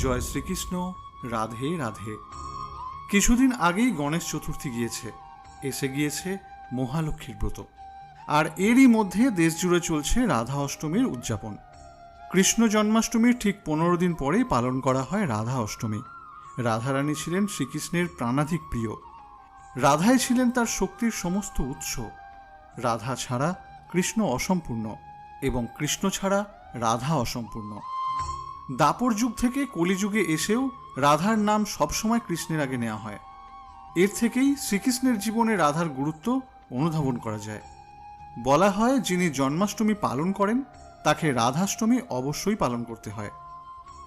জয় শ্রীকৃষ্ণ, রাধে রাধে। কিছুদিন আগেই গণেশ চতুর্থী গিয়েছে। এসে গিয়েছে মহালক্ষ্মীর ব্রত। আর এরই মধ্যে দেশ জুড়ে চলছে রাধা অষ্টমীর উদযাপন। কৃষ্ণ জন্মাষ্টমীর ঠিক পনেরো দিন পরেই পালন করা হয় রাধা অষ্টমী। রাধারানী ছিলেন শ্রীকৃষ্ণের প্রাণাধিক প্রিয়। রাধাই ছিলেন তার শক্তির সমস্ত উৎস। রাধা ছাড়া কৃষ্ণ অসম্পূর্ণ এবং কৃষ্ণ ছাড়া রাধা অসম্পূর্ণ। দাপর যুগ থেকে কলিযুগে এসেও রাধার নাম সবসময় কৃষ্ণের আগে নেওয়া হয়। এর থেকেই শ্রীকৃষ্ণের জীবনে রাধার গুরুত্ব অনুধাবন করা যায়। বলা হয়, যিনি জন্মাষ্টমী পালন করেন, তাকে রাধাষ্টমী অবশ্যই পালন করতে হয়।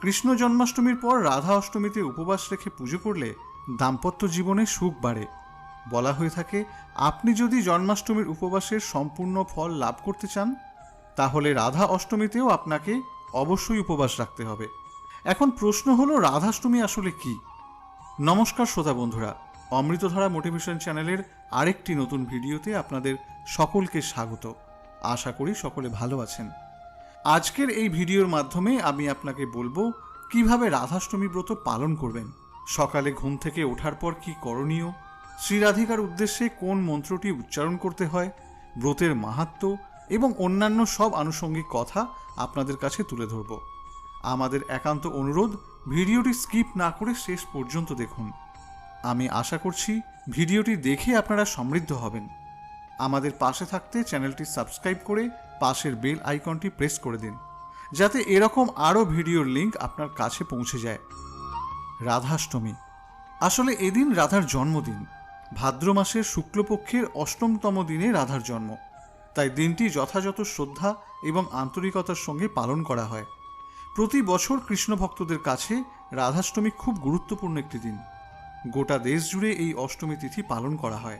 কৃষ্ণ জন্মাষ্টমীর পর রাধা অষ্টমীতে উপবাস রেখে পুজো করলে দাম্পত্য জীবনে সুখ বাড়ে। বলা হয়ে থাকে, আপনি যদি জন্মাষ্টমীর উপবাসের সম্পূর্ণ ফল লাভ করতে চান, তাহলে রাধা অষ্টমীতেও আপনাকে অবশ্যই উপবাস রাখতে হবে। এখন প্রশ্ন হলো, রাধাষ্টমী আসলে কি? নমস্কার শ্রোতা বন্ধুরা, অমৃতধারা মোটিভেশন চ্যানেলের আরেকটি নতুন ভিডিওতে আপনাদের সকলকে স্বাগত। আশা করি সকলে ভালো আছেন। আজকের এই ভিডিওর মাধ্যমে আমি আপনাকে বলব, কীভাবে রাধাষ্টমী ব্রত পালন করবেন, সকালে ঘুম থেকে ওঠার পর কি করণীয়, শ্রীরাধিকার উদ্দেশ্যে কোন মন্ত্রটি উচ্চারণ করতে হয়, ব্রতের মাহাত্ম্য এবং অন্যান্য সব আনুষঙ্গিক কথা আপনাদের কাছে তুলে ধরব। আমাদের একান্ত অনুরোধ, ভিডিওটি স্কিপ না করে শেষ পর্যন্ত দেখুন। আমি আশা করছি ভিডিওটি দেখে আপনারা সমৃদ্ধ হবেন। আমাদের পাশে থাকতে চ্যানেলটি সাবস্ক্রাইব করে পাশের বেল আইকনটি প্রেস করে দিন, যাতে এরকম আরও ভিডিওর লিঙ্ক আপনার কাছে পৌঁছে যায়। রাধাষ্টমী। আসলে এদিন রাধার জন্মদিন। ভাদ্র মাসের শুক্লপক্ষের অষ্টমতম দিনে রাধার জন্ম। তাই দিনটি যথাযথ শ্রদ্ধা এবং আন্তরিকতার সঙ্গে পালন করা হয়। প্রতি বছর কৃষ্ণ ভক্তদের কাছে রাধাষ্টমী খুব গুরুত্বপূর্ণ একটি দিন। গোটা দেশ জুড়ে এই অষ্টমী তিথি পালন করা হয়।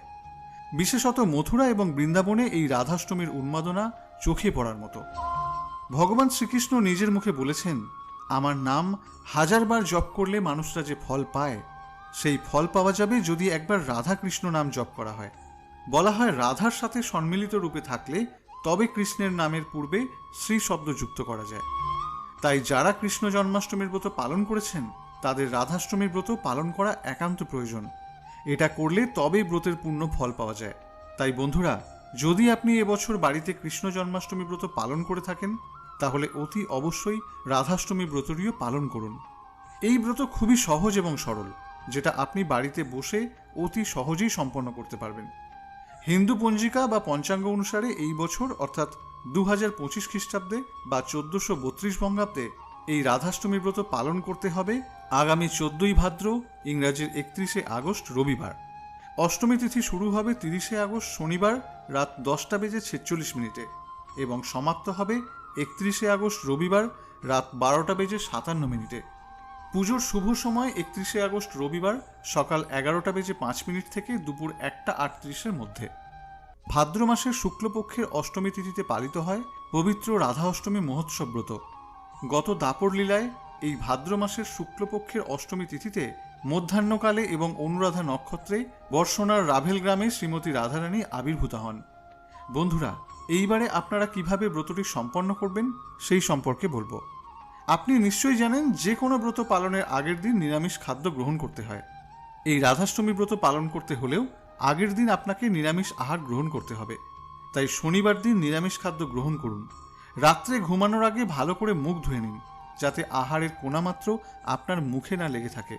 বিশেষত মথুরা এবং বৃন্দাবনে এই রাধাষ্টমীর উন্মাদনা চোখে পড়ার মতো। ভগবান শ্রীকৃষ্ণ নিজের মুখে বলেছেন, আমার নাম হাজারবার জপ করলে মানুষরা যে ফল পায়, সেই ফল পাওয়া যাবে যদি একবার রাধা কৃষ্ণ নাম জপ করা হয়। বলা হয় রাধার সাথে সম্মিলিত রূপে থাকলে তবে কৃষ্ণের নামের পূর্বে শ্রী শব্দ যুক্ত করা যায়। তাই যারা কৃষ্ণ জন্মাষ্টমীর ব্রত পালন করেছেন, তাদের রাধাষ্টমীর ব্রত পালন করা একান্ত প্রয়োজন। এটা করলে তবেই ব্রতের পূর্ণ ফল পাওয়া যায়। তাই বন্ধুরা, যদি আপনি এবছর বাড়িতে কৃষ্ণ জন্মাষ্টমী ব্রত পালন করে থাকেন, তাহলে অতি অবশ্যই রাধাষ্টমী ব্রতটিও পালন করুন। এই ব্রত খুবই সহজ এবং সরল, যেটা আপনি বাড়িতে বসে অতি সহজেই সম্পন্ন করতে পারবেন। হিন্দু পঞ্জিকা বা পঞ্চাঙ্গ অনুসারে এই বছর, অর্থাৎ দু হাজার পঁচিশ খ্রিস্টাব্দে বা চোদ্দশো বত্রিশ বঙ্গাব্দে, এই রাধাষ্টমী ব্রত পালন করতে হবে আগামী চোদ্দই ভাদ্র, ইংরাজির একত্রিশে আগস্ট, রবিবার। অষ্টমী তিথি শুরু হবে তিরিশে আগস্ট, শনিবার, রাত দশটা বেজে ছেচল্লিশ মিনিটে এবং সমাপ্ত হবে একত্রিশে আগস্ট, রবিবার, রাত বারোটা বেজে সাতান্ন মিনিটে। পুজোর শুভ সময় একত্রিশে আগস্ট রবিবার সকাল এগারোটা বেজে পাঁচ মিনিট থেকে দুপুর একটা আটত্রিশের মধ্যে। ভাদ্র মাসের শুক্লপক্ষের অষ্টমী তিথিতে পালিত হয় পবিত্র রাধা অষ্টমী মহোৎসব ব্রত। গত দাপর লীলায় এই ভাদ্র মাসের শুক্লপক্ষের অষ্টমী তিথিতে মধ্যাহ্নকালে এবং অনুরাধা নক্ষত্রে বর্ষণার রাভেল গ্রামে শ্রীমতী রাধারানী আবির্ভূত হন। বন্ধুরা, এইবারে আপনারা কীভাবে ব্রতটি সম্পন্ন করবেন সেই সম্পর্কে বলব। আপনি নিশ্চয়ই জানেন যে কোনো ব্রত পালনের আগের দিন নিরামিষ খাদ্য গ্রহণ করতে হয়। এই রাধাষ্টমী ব্রত পালন করতে হলেও আগের দিন আপনাকে নিরামিষ আহার গ্রহণ করতে হবে। তাই শনিবার দিন নিরামিষ খাদ্য গ্রহণ করুন। রাত্রে ঘুমানোর আগে ভালো করে মুখ ধুয়ে নিন, যাতে আহারের কোনামাত্র আপনার মুখে না লেগে থাকে।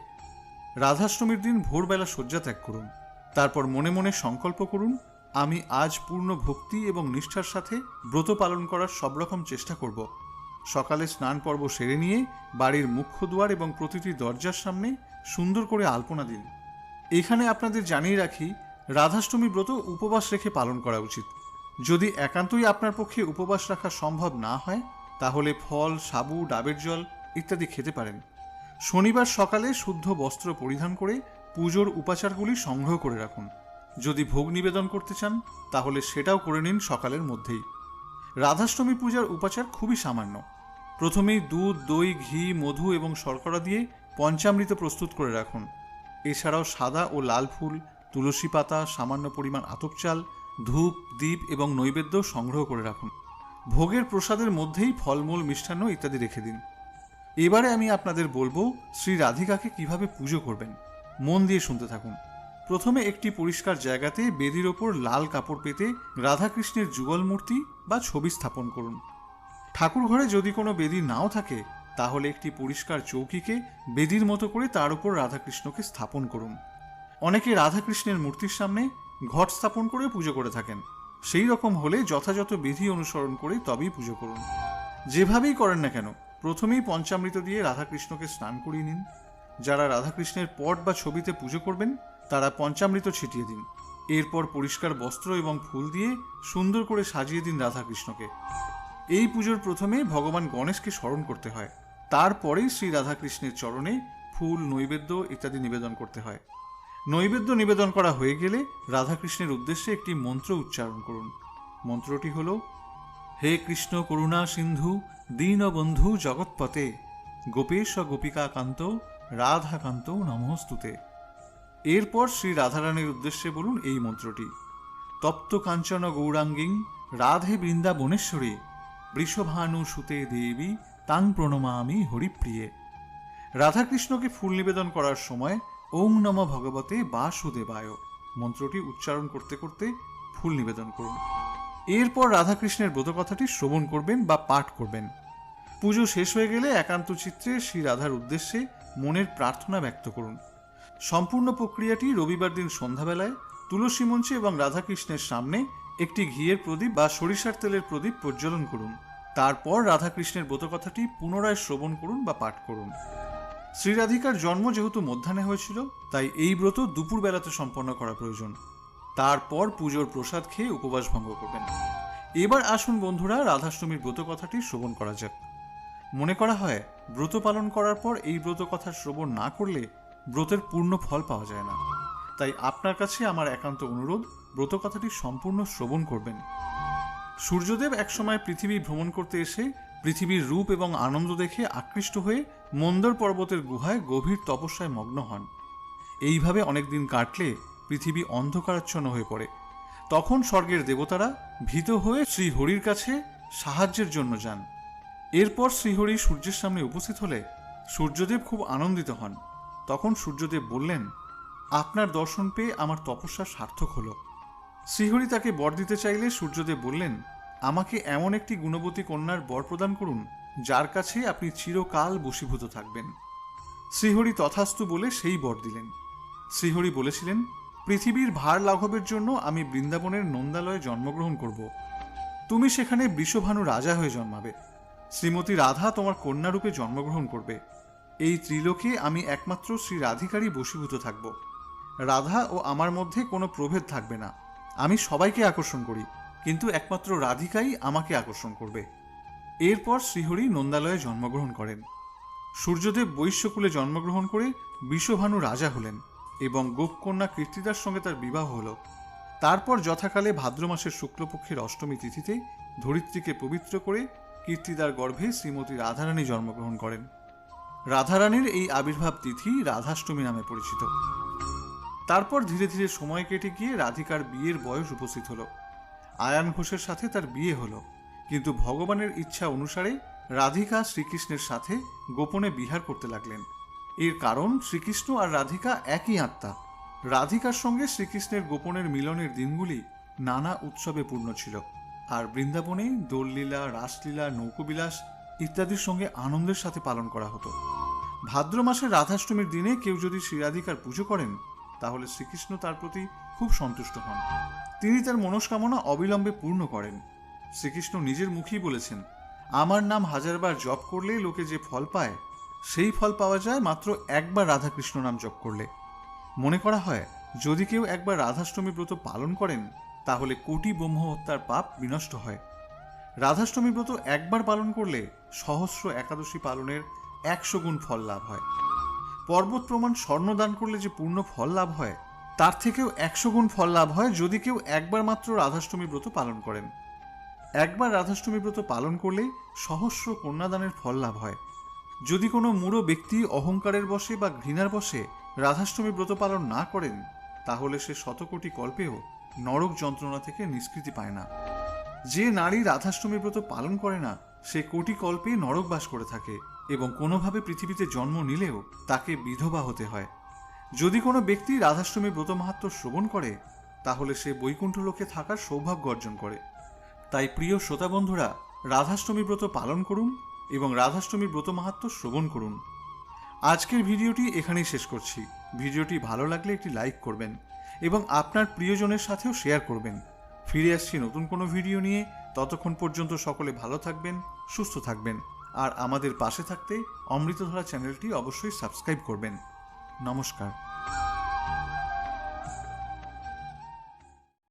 রাধাষ্টমীর দিন ভোরবেলা শয্যা ত্যাগ করুন। তারপর মনে মনে সংকল্প করুন, আমি আজ পূর্ণ ভক্তি এবং নিষ্ঠার সাথে ব্রত পালন করার সব রকম চেষ্টা করব। সকালে স্নান পর্ব সেরে নিয়ে বাড়ির মুখ্য দুয়ার এবং প্রতিটি দরজার সামনে সুন্দর করে আলপনা দিন এখানে আপনাদের জানিয়ে রাখি, রাধাষ্টমী ব্রত উপবাস রেখে পালন করা উচিত। যদি একান্তই আপনার পক্ষে উপবাস রাখা সম্ভব না হয়, তাহলে ফল, সাবু, ডাবের জল ইত্যাদি খেতে পারেন। শনিবার সকালে শুদ্ধ বস্ত্র পরিধান করে পুজোর উপাচারগুলি সংগ্রহ করে রাখুন। যদি ভোগ নিবেদন করতে চান, তাহলে সেটাও করে নিন সকালের মধ্যেই। রাধাষ্টমী পূজার উপাচার খুবই সামান্য। প্রথমেই দুধ, দই, ঘি, মধু এবং শর্করা দিয়ে পঞ্চামৃত প্রস্তুত করে রাখুন। এছাড়াও সাদা ও লাল ফুল, তুলসী পাতা, সামান্য পরিমাণ আতপ চাল, ধূপ দ্বীপ এবং নৈবেদ্য সংগ্রহ করে রাখুন। ভোগের প্রসাদের মধ্যেই ফলমূল, মিষ্টান্ন ইত্যাদি রেখে দিন। এবারে আমি আপনাদের বলব শ্রী রাধিকাকে কীভাবে পুজো করবেন। মন দিয়ে শুনতে থাকুন। প্রথমে একটি পরিষ্কার জায়গাতে বেদির ওপর লাল কাপড় পেতে রাধাকৃষ্ণের যুগল মূর্তি বা ছবি স্থাপন করুন। ঠাকুর ঘরে যদি কোনো বেদি নাও থাকে, তাহলে একটি পরিষ্কার চৌকিকে বেদির মতো করে তার উপর রাধাকৃষ্ণকে স্থাপন করুন। অনেকে রাধাকৃষ্ণের মূর্তির সামনে ঘট স্থাপন করে পুজো করে থাকেন। সেই রকম হলে যথাযথ বিধি অনুসরণ করে তবেই পুজো করুন। যেভাবেই করেন না কেন, প্রথমেই পঞ্চামৃত দিয়ে রাধাকৃষ্ণকে স্নান করিয়ে নিন। যারা রাধাকৃষ্ণের পট বা ছবিতে পুজো করবেন, তারা পঞ্চামৃত ছিটিয়ে দিন। এরপর পরিষ্কার বস্ত্র এবং ফুল দিয়ে সুন্দর করে সাজিয়ে দিন রাধাকৃষ্ণকে। এই পুজোর প্রথমে ভগবান গণেশকে স্মরণ করতে হয়। তারপরেই শ্রী রাধাকৃষ্ণের চরণে ফুল, নৈবেদ্য ইত্যাদি নিবেদন করতে হয়। নৈবেদ্য নিবেদন করা হয়ে গেলে রাধাকৃষ্ণের উদ্দেশ্যে একটি মন্ত্র উচ্চারণ করুন। মন্ত্রটি হল, হে কৃষ্ণ করুণা সিন্ধু, দীনবন্ধু জগৎপতে, গোপেশ গোপিকা কান্ত রাধাকান্ত নমস্তুতে। এরপর শ্রী রাধারানীর উদ্দেশ্যে বলুন এই মন্ত্রটি, তপ্ত কাঞ্চন গৌরাঙ্গিং, রাধে বৃন্দাবনেশ্বরী বৃষভানু সুতে দেবী তাং প্রণমামি হরিপ্রিয়ে। রাধাকৃষ্ণকে ফুল নিবেদন করার সময় ওং নম ভগবতে বাসুদেবায়। মন্ত্রটি উচ্চারণ করতে করতে ফুল নিবেদন করুন। এরপর রাধাকৃষ্ণের ব্রতকথাটি শ্রবণ করবেন বা পাঠ করবেন। পুজো শেষ হয়ে গেলে একান্ত চিত্রে শ্রী রাধার উদ্দেশ্যে মনের প্রার্থনা ব্যক্ত করুন। সম্পূর্ণ প্রক্রিয়াটি রবিবার দিন সন্ধ্যাবেলায় তুলসী মঞ্চে এবং রাধাকৃষ্ণের সামনে একটি ঘিয়ের প্রদীপ বা সরিষার তেলের প্রদীপ প্রজ্বলন করুন। তারপর রাধাকৃষ্ণের ব্রতকথাটি পুনরায় শ্রবণ করুন বা পাঠ করুন। শ্রীরাধিকার জন্ম যেহেতু মধ্যাহ্নে হয়েছিল, তাই এই ব্রত দুপুর বেলাতে সম্পন্ন করা প্রয়োজন। তারপর পুজোর প্রসাদ খেয়ে উপবাস ভঙ্গ করবেন। এবার আসুন বন্ধুরা, রাধাষ্টমীর ব্রত কথাটি শ্রবণ করা যাক। মনে করা হয়, ব্রত পালন করার পর এই ব্রত কথা শ্রবণ না করলে ব্রতের পূর্ণ ফল পাওয়া যায় না। তাই আপনার কাছে আমার একান্ত অনুরোধ ব্রত কথাটি সম্পূর্ণ শ্রবণ করবেন। সূর্যদেব একসময় পৃথিবী ভ্রমণ করতে এসে পৃথিবীর রূপ এবং আনন্দ দেখে আকৃষ্ট হয়ে মন্দর পর্বতের গুহায় গভীর তপস্যায় মগ্ন হন। এইভাবে অনেকদিন কাটলে পৃথিবী অন্ধকারাচ্ছন্ন হয়ে পড়ে। তখন স্বর্গের দেবতারা ভীত হয়ে শ্রীহরির কাছে সাহায্যের জন্য যান। এরপর শ্রীহরি সূর্যের সামনে উপস্থিত হলে সূর্যদেব খুব আনন্দিত হন। তখন সূর্যদেব বললেন, আপনার দর্শন পেয়ে আমার তপস্যা সার্থক হলো। শ্রীহরি তাকে বর দিতে চাইলে সূর্যদেব বললেন, আমাকে এমন একটি গুণবতী কন্যার বর প্রদান করুন, যার কাছে আপনি চিরকাল বশীভূত থাকবেন। শ্রীহরি তথাস্তু বলে সেই বর দিলেন। শ্রীহরি বলেছিলেন, পৃথিবীর ভার লাঘবের জন্য আমি বৃন্দাবনের নন্দালয়ে জন্মগ্রহণ করব। তুমি সেখানে বৃষভানু রাজা হয়ে জন্মাবে। শ্রীমতী রাধা তোমার কন্যারূপে জন্মগ্রহণ করবে। এই ত্রিলোকে আমি একমাত্র শ্রী রাধিকারই বশীভূত থাকব। রাধা ও আমার মধ্যে কোনো প্রভেদ থাকবে না। আমি সবাইকে আকর্ষণ করি, কিন্তু একমাত্র রাধিকাই আমাকে আকর্ষণ করবে। এরপর শ্রীহরি নন্দালয়ে জন্মগ্রহণ করেন। সূর্যদেব বৈশ্যকুলে জন্মগ্রহণ করে বিশ্বভানু রাজা হলেন এবং গোপকন্যা কীর্তিদার সঙ্গে তার বিবাহ হল। তারপর যথাকালে ভাদ্র মাসের শুক্লপক্ষের অষ্টমী তিথিতে ধরিত্রীকে পবিত্র করে কীর্তিদার গর্ভে শ্রীমতী রাধারানী জন্মগ্রহণ করেন। রাধারানীর এই আবির্ভাব তিথি রাধাষ্টমী নামে পরিচিত। তারপর ধীরে ধীরে সময় কেটে গিয়ে রাধিকার বিয়ের বয়স উপস্থিত হলো। আয়ান ঘোষের সাথে তার বিয়ে হলো, কিন্তু ভগবানের ইচ্ছা অনুসারে রাধিকা শ্রীকৃষ্ণের সাথে গোপনে বিহার করতে লাগলেন। এর কারণ, শ্রীকৃষ্ণ আর রাধিকা একই আত্মা। রাধিকার সঙ্গে শ্রীকৃষ্ণের গোপনের মিলনের দিনগুলি নানা উৎসবে পূর্ণ ছিল। আর বৃন্দাবনে দোললীলা, রাসলীলা, নৌকবিলাস ইত্যাদির সঙ্গে আনন্দের সাথে পালন করা হতো। ভাদ্র মাসের রাধাষ্টমীর দিনে কেউ যদি শ্রীরাধিকার পুজো করেন তাহলে শ্রীকৃষ্ণ তার প্রতি খুব সন্তুষ্ট হন। তিনি তার মনস্কামনা অবিলম্বে পূর্ণ করেন। শ্রীকৃষ্ণ নিজের মুখেই বলেছেন, আমার নাম হাজারবার জপ করলে লোকে যে ফল পায়, সেই ফল পাওয়া যায় মাত্র একবার রাধাকৃষ্ণ নাম জপ করলে। মনে করা হয়, যদি কেউ একবার রাধাষ্টমী ব্রত পালন করেন, তাহলে কোটি ব্রহ্ম হত্যার পাপ বিনষ্ট হয়। রাধাষ্টমী ব্রত একবার পালন করলে সহস্র একাদশী পালনের একশো গুণ ফল লাভ হয়। পর্বত প্রমাণ স্বর্ণ দান করলে যে পূর্ণ ফল লাভ হয়, তার থেকেও একশো গুণ ফল লাভ হয় যদি কেউ একবার মাত্র রাধাষ্টমী ব্রত পালন করেন। একবার রাধাষ্টমী ব্রত পালন করলে সহস্র কন্যাদানের ফল লাভ হয়। যদি কোনো মূঢ় ব্যক্তি অহংকারের বশে বা ঘৃণার বশে রাধাষ্টমী ব্রত পালন না করেন, তাহলে সে শতকোটি কল্পেও নরক যন্ত্রণা থেকে নিষ্কৃতি পায় না। যে নারী রাধাষ্টমী ব্রত পালন করে না, সে কোটি কল্পে নরকবাস করে থাকে। এবং কোনোভাবে পৃথিবীতে জন্ম নিলেও তাকে বিধবা হতে হয়। যদি কোনো ব্যক্তি রাধাষ্টমী ব্রত মাহাত্ম শ্রবণ করে, তাহলে সে বৈকুণ্ঠ লোকে থাকার সৌভাগ্য অর্জন করে। তাই প্রিয় শ্রোতা বন্ধুরা, রাধাষ্টমী ব্রত পালন করুন এবং রাধাষ্টমীর ব্রত মাহাত্ম শ্রবণ করুন। আজকের ভিডিওটি এখানেই শেষ করছি। ভিডিওটি ভালো লাগলে একটি লাইক করবেন এবং আপনার প্রিয়জনের সাথেও শেয়ার করবেন। ফিরে আসছি নতুন কোনো ভিডিও নিয়ে। ততক্ষণ পর্যন্ত সকলে ভালো থাকবেন, সুস্থ থাকবেন। আর আমাদের পাশে থাকতে অমৃতধারা চ্যানেলটি অবশ্যই সাবস্ক্রাইব করবেন। নমস্কার।